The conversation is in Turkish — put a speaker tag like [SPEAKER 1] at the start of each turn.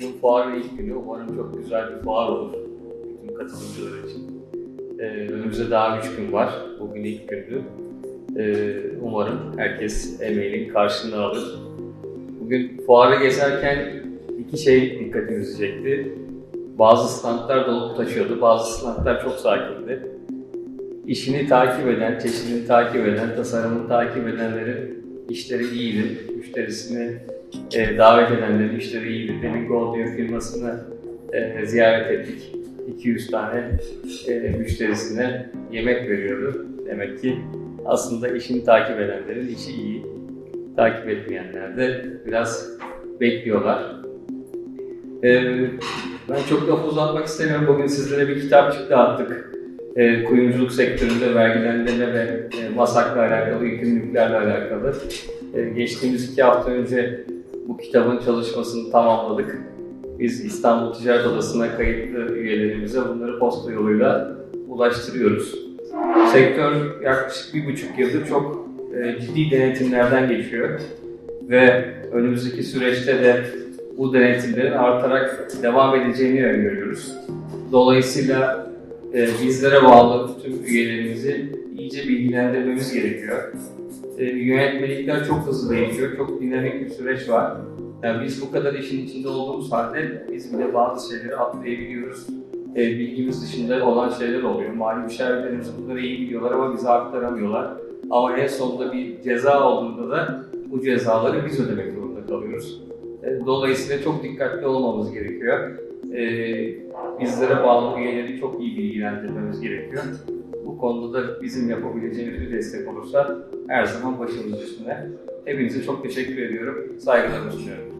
[SPEAKER 1] Bugün fuarın ilk günü. Umarım çok güzel bir fuar olur. Bütün katılımcılar için. Ee, önümüzde daha üç gün var. Bugün ilk gündü. Ee, umarım herkes emeğinin karşılığını alır. Bugün fuarı gezerken iki şey dikkatimizi çekti. Bazı standlar dolup taşıyordu, bazı standlar çok sakindi. İşini takip eden, çeşidini takip eden, tasarımını takip edenlerin işleri iyiydi. Müşterisini e, davet edenlerin işleri iyiydi. Demin Goldwyn firmasını e, ziyaret ettik. 200 tane e, müşterisine yemek veriyordu. Demek ki aslında işini takip edenlerin işi iyi. Takip etmeyenler de biraz bekliyorlar. E, ben çok lafı uzatmak istemiyorum. Bugün sizlere bir kitapçık dağıttık. E, kuyumculuk sektöründe vergilendirme ve e, masakla alakalı, yükümlülüklerle alakalı. E, geçtiğimiz iki hafta önce bu kitabın çalışmasını tamamladık. Biz İstanbul Ticaret Odası'na kayıtlı üyelerimize bunları posta yoluyla ulaştırıyoruz. Sektör yaklaşık bir buçuk yıldır çok e, ciddi denetimlerden geçiyor ve önümüzdeki süreçte de bu denetimlerin artarak devam edeceğini öngörüyoruz. Dolayısıyla e, bizlere bağlı tüm üyelerimizi iyice bilgilendirmemiz gerekiyor. E, yönetmelikler çok hızlı değişiyor, çok dinamik bir süreç var. Yani biz bu kadar işin içinde olduğumuz halde biz bile bazı şeyleri atlayabiliyoruz. E, bilgimiz dışında olan şeyler oluyor. Mali müşavirlerimiz bunları iyi biliyorlar ama bize aktaramıyorlar. Ama en sonunda bir ceza olduğunda da bu cezaları biz ödemek zorunda kalıyoruz. E, Dolayısıyla çok dikkatli olmamız gerekiyor. E, bizlere bağlı üyeleri çok iyi bilgilendirmemiz gerekiyor. Bu konuda da bizim yapabileceğimiz bir destek olursa her zaman başımız üstüne. Hepinize çok teşekkür ediyorum. Saygılarımı sunuyorum.